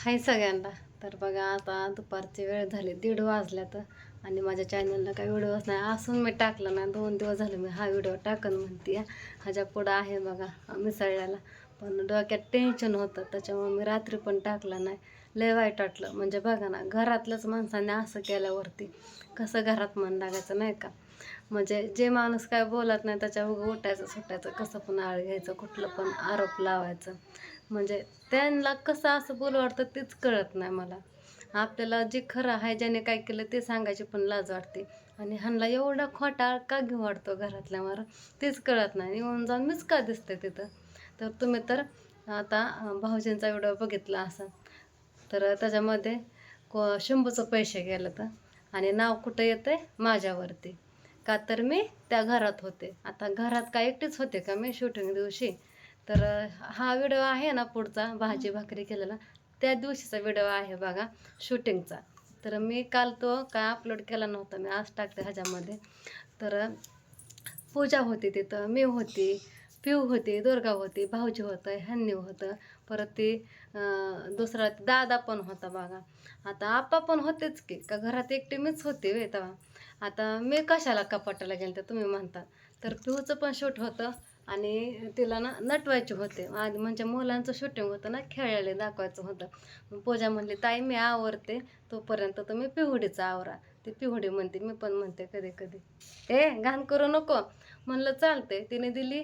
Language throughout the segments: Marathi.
हाय सगळ्यांना. तर बघा आता दुपारची वेळ झाली दीड वाजल्यात आणि माझ्या चॅनलला काही व्हिडिओच नाही. असून मी टाकला ना दोन दिवस झाले मी हा व्हिडिओ टाकन म्हणते ह्याच्या पुढं आहे बघा मिसळल्याला. पण डोक्यात टेन्शन होतं. त्याच्यामुळे मी रात्री पण टाकला नाही. लय वाईट वाटलं. म्हणजे बघा ना घरातल्याच माणसाने असं केल्यावरती कसं घरात मन लागायचं नाही का? म्हणजे जे माणूस काय बोलत नाही त्याच्यावर उठायचं सुटायचं कसं पण आळ घ्यायचं कुठलं पण आरोप लावायचं. म्हणजे त्यांना कसं असं बोल वाटतं तेच कळत नाही मला. आपल्याला जे खरं आहे ज्याने काय केलं ते सांगायची पण लाज वाटते. आणि ह्यांना एवढा खोटा का घेऊ वाटतो घरातल्या घरातल्यावर तेच कळत नाही. येऊन जाऊन मीच का दिसते तिथं? तर तुम्ही तर आता भाऊजींचा व्हिडिओ बघितला असं. तर त्याच्यामध्ये को शंभूचं पैसे गेलं तर आणि नाव कुठं येतं आहे माझ्यावरती. का तर मी त्या घरात होते. आता घरात काय एकटीच होते का मी? शूटिंग दिवशी? तर हा व्हिडिओ आहे ना पुढचा भाजी भाकरी केलेला. त्या दिवशीचा व्हिडिओ आहे बघा शूटिंगचा. तर मी काल तो काय अपलोड केला नव्हता मी आज टाकते ह्याच्यामध्ये. तर पूजा होती तिथं मी होती पिऊ होती दुर्गा होती भाऊजी होतं ह्यांनी होतं. परत ती दुसरा दादा पण होता बघा. आता आप्पा पण होतेच की का घरात एकटी मीच होते वे तेव्हा. आता मी कशाला कपाटाला गेले तर तुम्ही म्हणता. तर पिऊचं पण शूट होतं आणि तिला ना नटवायचे होते. आधी म्हणजे मुलांचं शूटिंग होतं ना खेळायला दाखवायचं होतं. पूजा म्हणली ताई मी आवरते. तोपर्यंत तुम्ही पिहुडीचा आवरा. ती पिहुडी म्हणते मी पण म्हणते कधी कधी ए घाण करू नको. म्हणलं चालते तिने दिली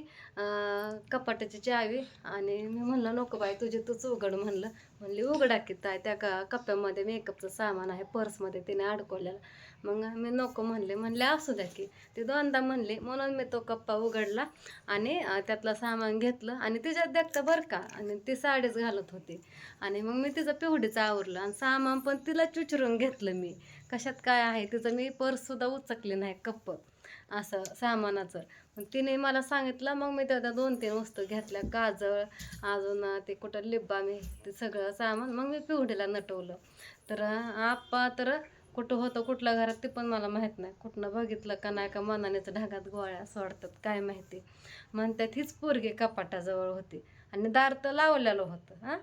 कपाटाची चावी आणि मी म्हणलं नको बाई तुझी तूच उघड. म्हणलं म्हणली उघडा की ताय त्या का कप्प्यामध्ये मेकअपचं सामान आहे पर्समध्ये तिने अडकवलेलं. मग मी नको म्हणले म्हणले असू द्या की. ती दोनदा म्हणली म्हणून मी तो कप्पा उघडला आणि त्यातलं सामान घेतलं आणि तिच्यात देखतं बरं का आणि ती साडीच घालत होती. आणि मग मी तिचं पिवडीचं आवरलं आणि सामान पण तिला चुचरून घेतलं मी. कशात काय आहे तिचं मी पर्ससुद्धा उचकली नाही कप्प. असं सामानाचं. मग तिने मला सांगितलं मग मी त्या दोन तीन वस्तू घेतल्या. काजळ अजून ते कुठं लिब्बा मी ते सगळं सामान मग मी पिवडीला नटवलं. तर आप्पा तर कुठं होतं कुठल्या घरात ते पण मला माहीत नाही. कुठनं बघितलं का नाही का मनानेच ढगात गोळ्या सोडतात काय माहिती. म्हणतात हीच पोरगी कपाटाजवळ होती. आणि दार तर लावलेलं होतं हां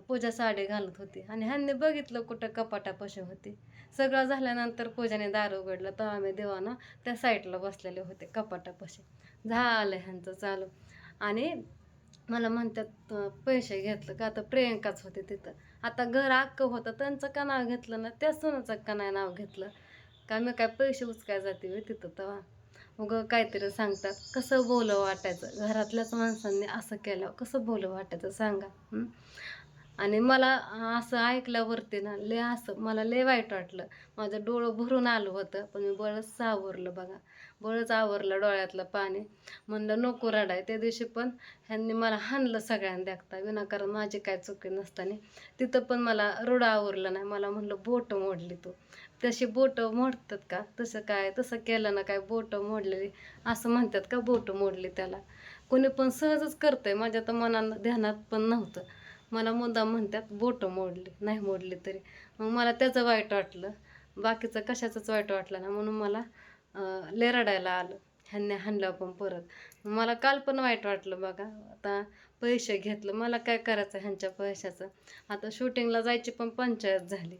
पूजा साडी घालत होती. आणि ह्यांनी बघितलं कुठं कपाटापाशी होती. सगळं झाल्यानंतर पूजाने दार उघडलं. तर आम्ही देवाना त्या साईडला बसलेले होते कपाटापाशी. झालं ह्यांचं चालू. आणि मला म्हणतात पैसे घेतलं का? आता प्रियंकाच होते तिथं. आता घर अक्क होतं. त्यांचं का नाव घेतलं ना त्या सोनाचं का नाही नाव घेतलं? का मी काय पैसे उचकाय जाते होय तिथं तेव्हा? मग काहीतरी सांगतात. कसं बोलं वाटायचं? घरातल्याच माणसांनी असं केलं कसं बोलं वाटायचं? सांगा. आणि मला असं ऐकल्यावरती ना लय असं मला लय वाईट वाटलं. माझं डोळं भरून आलं होतं पण मी बळच सावरलं बघा. बळच आवरलं डोळ्यातलं पाणी. म्हणलं नको रडाय त्या दिवशी पण ह्यांनी मला हाणलं सगळ्यांना देखता विनाकारण माझी काय चुकी नसताना. तिथं पण मला रडं आवरलं नाही. मला म्हणलं बोटं मोडली तू. तशी बोटं मोडतात का? तसं काय? तसं केलं ना काय? बोटं मोडलेली. असं म्हणतात का? बोटं मोडली त्याला. कोणी पण सहजच करतंय. माझ्या तर मनानं ध्यानात पण नव्हतं. मला मुद्दाम म्हणतात बोटं मोडली नाही मोडली तरी. मग मला त्याचं वाईट वाटलं. बाकीचं कशाचंच वाईट वाटलं ना म्हणून मला लेरडायला रडायला आलं. ह्यांनी हाणलं पण परत. मला काल पण वाईट वाटलं बघा. आता पैसे घेतलं. मला काय करायचं ह्यांच्या पैशाचं? आता शूटिंगला जायची पण पंचायत झाली.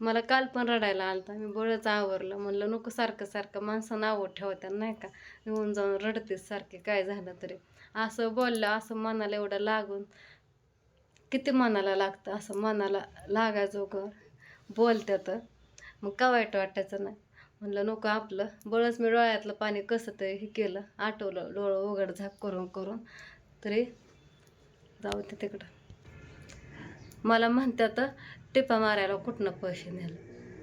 मला काल पण रडायला आलता. मी बळच आवरलं. म्हणलं नको सारखं सारखं माणसं नावं ठेवत्या नाही का? येऊन जाऊन रडतेच सारखे. काय झालं तरी? असं बोललं. असं मनाला एवढं लागून किती मनाला लागतं असं मनाला लागायजोगं बोलत्यात मग का वाईट वाटायचं नाही? म्हणलं नको आपलं. बळच मी डोळ्यातलं पाणी कसं तरी हे केलं. आठवलं डोळं उघड झाक करून करून. तरी जाऊ ते तिकडं. मला म्हणतात टिपा मारायला कुठनं पैसे नेलं?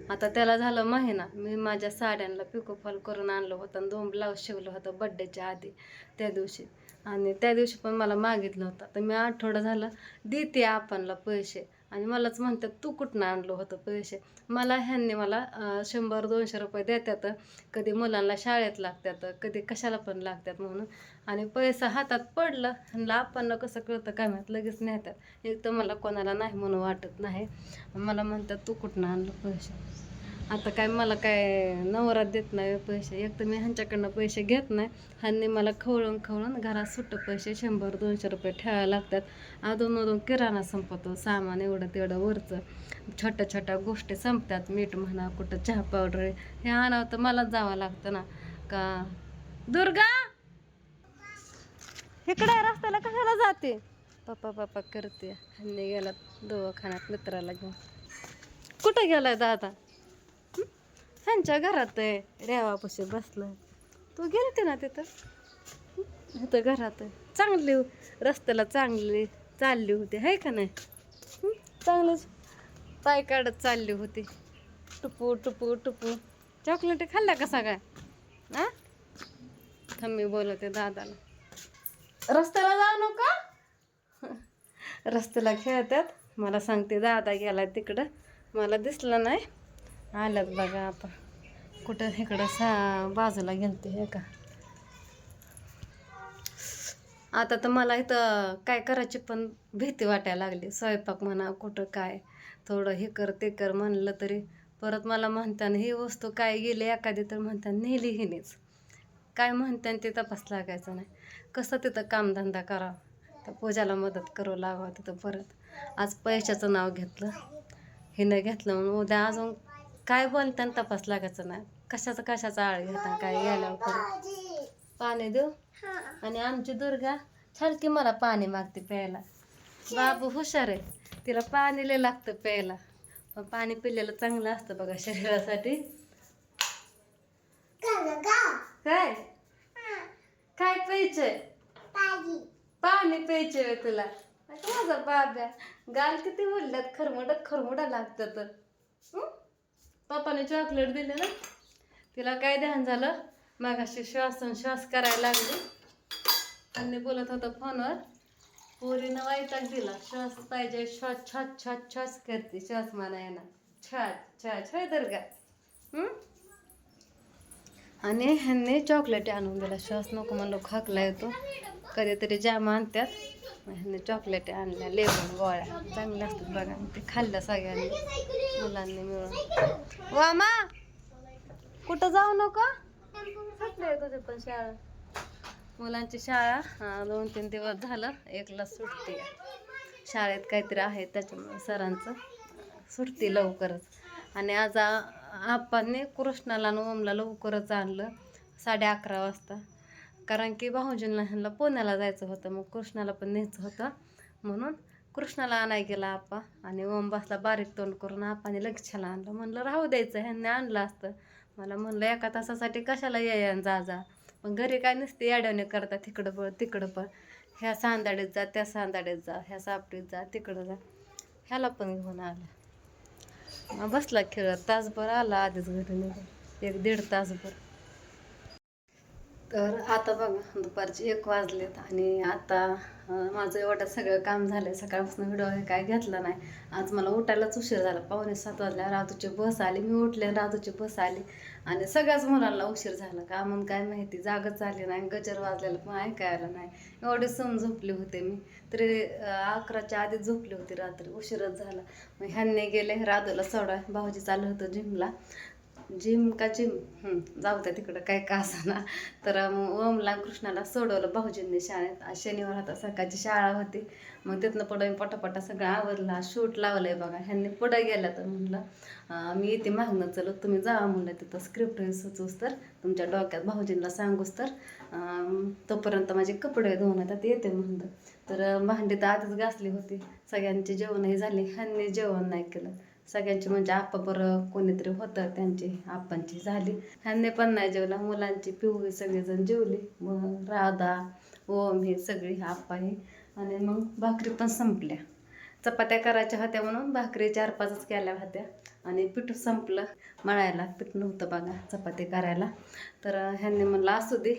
आता त्याला झालं महिना. मी माझ्या साड्यांना पिकोफॉल करून आणलं होतं आणि दोन ब्लाऊज शिवलं होतं बड्डेच्या आधी त्या दिवशी. आणि त्या दिवशी पण मला मागितलं होतं. तर मी आठवडा झाला देते आपणला पैसे. आणि मलाच म्हणतात तू कुठनं आणलं होतं पैसे? मला ह्यांनी मला शंभर दोनशे रुपये देतात. कधी मुलांना शाळेत लागतात कधी कशाला पण लागतात म्हणून. आणि पैसा हातात पडलं ह्यांना आपण कसं कळतं? काय माहीत लगेच नेतात एक तर मला कोणाला नाही म्हणून वाटत नाही. मला म्हणतात तू कुठनं आणलं पैसे? आता काय मला काय नवरा देत नाही पैसे. एक तर मी ह्यांच्याकडनं पैसे घेत नाही. ह्यांनी मला खवळून खवळून घरात सुट्ट पैसे शंभर दोनशे रुपये ठेवायला लागतात. अधून अजून किराणा संपतो सामान एवढं तेवढं वरचं. छोट्या छोट्या गोष्टी संपतात मीठ म्हणा कुठं चहा पावडर हे आणावं तर मलाच जावं लागतं ना. का? दुर्गा! इकडे रस्त्याला कशाला जाते? पप्पा पप्पा करते. ह्यांनी गेला दवाखान्यात मित्राला घेऊन. कुठं गेलाय दादा? ह्यांच्या घरात आहे. रेवापाशी बसलं तू गेलते ना तिथं? हं? इथं घरात आहे. चांगली हो- रस्त्याला चांगली चालली होती. आहे का नाही? चांगलंच पाय काढत चालली होती. टुपू टुपू टुपू. चॉकलेट खाल्ल्या कसा काय आ? थांब बोलवते दादाला. रस्त्याला जाऊ नका? रस्त्याला खेळतात. मला सांगते दादा गेला तिकडं. मला दिसलं नाही. आल्यात बघा आता. कुठं इकडं सा बाजूला गेलते हे का? आता तर मला इथं काय करायची पण भीती वाटायला लागली. स्वयंपाक म्हणा कुठं काय थोडं हे कर ते कर म्हणलं तरी परत मला म्हणताना ही वस्तू काय गेली एखादी तर म्हणताना नेली हिनेच. काय म्हणताना ते तपास लागायचं नाही. कसं तिथं कामधंदा करावा? तर पूजाला मदत करू लागावं तिथं परत. आज पैशाचं नाव घेतलं. हिनं घेतलं म्हणून उद्या अजून काय बोलताना तपास लागायचं ना? कशाचा कशाचा आळ घेता काय घ्यायला पाणी देऊ? आणि आमची दुर्गा छान की मला पाणी मागते प्यायला. बाबू हुशार आहे. तिला पाणी लय लागतं प्यायला. पण पाणी पिलेलं चांगलं असतं बघा शरीरासाठी. काय? काय प्यायचंय? पाणी प्यायचंय तुला. माझा बाब्या. गाल किती बोलल्यात खरमुडा खरमुडा लागतं तर. पप्पाने चॉकलेट दिले ना? तिला काय ध्यान झालं? मागाशी श्वासन श्वास करायला लागली. त्यांनी बोलत होतं फोनवर पोरीनं वाईटाक दिला. श्वास पाहिजे. श्वास छात छात छास करते. श्वास माना येणार. छात छात होय तर का आणि ह्यांनी चॉकलेट आणून दिला. श्वास नको म्हणलो खाकला येतो. कधीतरी जाम आणतात ह्यांनी चॉकलेट आणल्या. लेबून गोळ्या. चांगल्या असतात बघा. ते खाल्ल्या सगळ्यांनी. मुलांनी मिळून. वामा कुठं जाऊ नका? तुझे पण शाळा मुलांची शाळा. हा दोन तीन दिवस झालं एकला सुटते. शाळेत काहीतरी आहे त्याच्यामुळे सरांचं सुटते लवकरच. आणि आज आप्पांनी कृष्णाला आणि ओमला लवकरच आणलं साडे अकरा वाजता. कारण की भाऊजींना ह्यांना पुण्याला जायचं होतं मग कृष्णाला पण न्यायचं होतं. म्हणून कृष्णाला आणाय गेला आप्पा आणि ओम बसला बारीक तोंड करून आपाने लक्षाला आणलं. म्हणलं राहू द्यायचं ह्यांनी आणलं असतं. मला म्हणलं एका तासासाठी कशाला ये जा जा. पण घरी काय नसते याड्याने करता तिकडं पळ तिकडं पळ. ह्या सांदाडीत जा त्या सांदाडीत जा. ह्या सापडीत जा तिकडं जा. ह्याला पण घेऊन आलं. मग बसला खेळत. तासभर आला आधीच घरी निघून. एक दीड तासभर. तर आता बघा दुपारचे एक वाजलेत आणि आता माझं एवढं सगळं काम झालं सकाळपासून व्हिडिओ हे काय घेतला नाही. आज मला उठायलाच उशीर झाला. पावणे सात वाजल्या राजूची बस आली. मी उठले राजूची बस आली. आणि सगळ्याच मुलांना उशीर झाला. का म्हणून काय माहिती? जागच आली नाही गजर वाजलेलं पण ऐकायला नाही. एवढे सण झोपले होते मी. तरी अकराच्या आधी झोपले होते रात्री. उशीरच झाला. मग ह्यांनी गेले. राधूला सोडा. भाऊजी चालू होतं जिमला जिम का जिम? जाऊ त्या तिकडं काय का असाना. तर मग ओमला कृष्णाला सोडवलं भाऊजींनी शाळेत. आज शनिवार होता सकाळची शाळा होती. मग तिथनं पुढं मी पटापटा सगळं आवरला शूट लावलंय बघा. ह्यांनी पुढं गेलं तर म्हटलं मी येते मागणं चलो तुम्ही जा म्हणलं तिथं स्क्रिप्ट सुचूस तर तुमच्या डोक्यात भाऊजींना सांगूस तर तोपर्यंत माझे कपडे धुवून येतात येते म्हणलं. तर भांडी तर आधीच घासली होती. सगळ्यांची जेवणही झाली ह्यांनी जेवण नाही केलं. सगळ्यांची म्हणजे आप्पा बरं कोणीतरी होतं त्यांची आप्पांची झाली. ह्यांनी पण नाही जेवला मुलांची पिवळी सगळेजण जेवली. मग राधा ओम हे सगळी आप्पा हे. आणि मग भाकरी पण संपल्या. चपात्या करायच्या होत्या म्हणून भाकरी चार पाचच केल्या होत्या. आणि पीठ संपलं. मळायला पीठ नव्हतं बघा चपाती करायला. तर ह्यांनी म्हणलं असू दे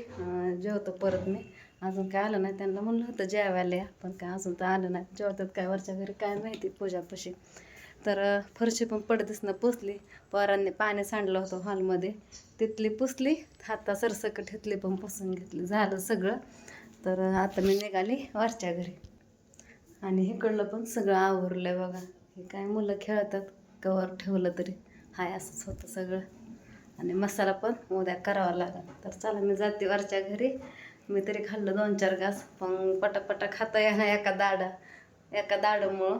जेवतो परत मी. अजून काय आलं नाही त्यांना म्हणलं होतं जेवायला या. पण काय अजून तर आलं नाही. जेवतात काय वरच्या घरी काय माहिती पूजापाशी. तर फरशी पण पडदिसनं पुसली. पोरांनी पाणी सांडलं होतं हॉलमध्ये. तिथली पुसली हाता सरसकट ठेतली पण पुसून घेतली. झालं सगळं. तर आता मी निघाली वरच्या घरी. आणि इकडलं पण सगळं आवरलं बघा. हे काय मुलं खेळतात? कवर ठेवलं तरी. हाय असंच होतं सगळं. आणि मसाला पण उद्या करावा लागला. तर चला मी जाते वरच्या घरी. मी तरी खाल्लं दोन चार घास. पण पटापटा खाता येणार एका दाडा. एका दाडामुळं.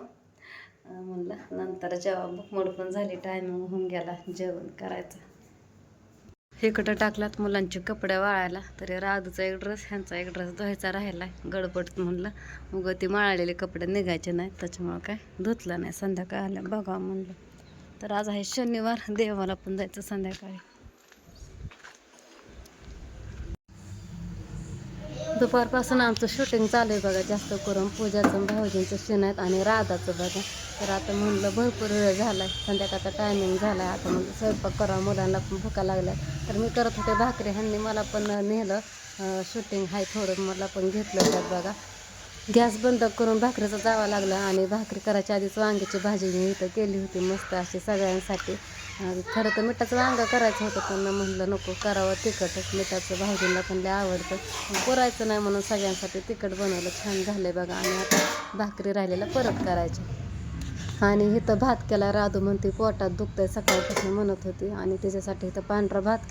म्हणलं नंतर जेव्हा बुकमोड पण झाली टायमिंग होऊन गेला जेवण करायचं. इकडं टाकलात मुलांचे कपडे वाळायला तरी राधूचा एक ड्रेस ह्यांचा एक ड्रेस धुवायचा राहिला गडबड म्हणलं. उगं ती माळलेले कपडे निघायचे नाहीत त्याच्यामुळं काय? धुतलं नाही संध्याकाळ आल्या बघा म्हणलं. तर आज आहे शनिवार देवाला पण जायचं संध्याकाळी. दुपारपासून आमचं शूटिंग चालू आहे बघा. जास्त करून पूजाचं भाऊजींचं सीन आहेत आणि राधाचं बघा. तर आता म्हणलं भरपूर वेळ झाला आहे संध्याकाळचा टायमिंग झाला आहे आता म्हणलं स्वयंपाक करावा मुलांना पण भुका लागल्या तर मी करत होते भाकरी. ह्यांनी मला पण नेलं. शूटिंग आहे थोडं. मला पण घेतलं त्यात बघा. गॅस बंद करून भाकरीचं जावं लागलं आणि भाकरी करायच्या आधीच वांग्याची भाजी मी इथं केली होती. मस्त अशी सगळ्यांसाठी. खरं तर मिठाचं वांगं करायचं होतं पण म्हणलं नको करावं तिखटच मिठाचं भाजीला पण लय आवडतं. पुरायचं नाही म्हणून सगळ्यांसाठी तिखट बनवलं. छान झालं बघा. आणि आता भाकरी राहिलेला परत करायची आणि इथं भात केला. राधू म्हणते पोटात दुखतंय सकाळपासून म्हणत होती. आणि त्याच्यासाठी इथं पांढरा भात केला.